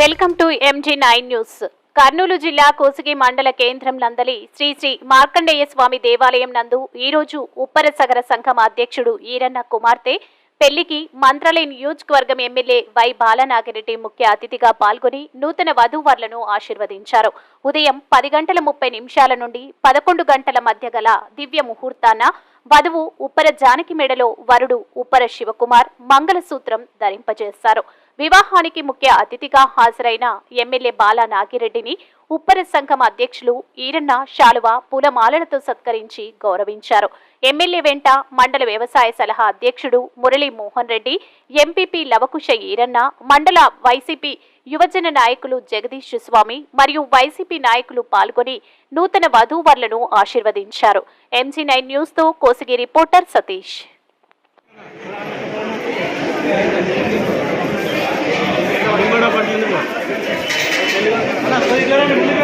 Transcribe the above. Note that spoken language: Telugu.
Welcome to MG nine news. Kurnool జిల్లా కోసిగి మండల కేంద్రం నందలి శ్రీ శ్రీ మార్కండేయ స్వామి దేవాలయం నందు ఈరోజు ఉప్పర సగర సంఘం అధ్యక్షుడు ఈరన్న కుమార్తె పెళ్ళికి మంత్రాలయ నియోజకవర్గం ఎమ్మెల్యే వై బాలనాగిరెడ్డి ముఖ్య అతిథిగా పాల్గొని నూతన వధూవరులను ఆశీర్వదించారు. ఉదయం పది గంటల ముప్పై నిమిషాల నుండి పదకొండు గంటల మధ్య గల దివ్య ముహూర్తాన వధువు ఉప్పర జానకి మెడలో వరుడు ఉప్పర శివకుమార్ మంగళసూత్రం ధరింపజేశారు. వివాహానికి ముఖ్య అతిథిగా హాజరైన ఎమ్మెల్యే బాలా నాగిరెడ్డిని ఉప్పర సంఘం అధ్యక్షులు ఈరన్న శాలువ పూలమాలలతో సత్కరించి గౌరవించారు. ఎమ్మెల్యే వెంట మండల వ్యవసాయ సలహా అధ్యక్షుడు మురళీ మోహన్ రెడ్డి ఎంపీపీ లవకుశ ఈరన్న మండల వైసీపీ యువజన నాయకులు జగదీష్ స్వామి మరియు వైసీపీ నాయకులు పాల్గొని నూతన వధూవరులను ఆశీర్వదించారు. ఎంజీ నైన్ న్యూస్తో కోసిగి రిపోర్టర్ సతీష్. కృష్ణ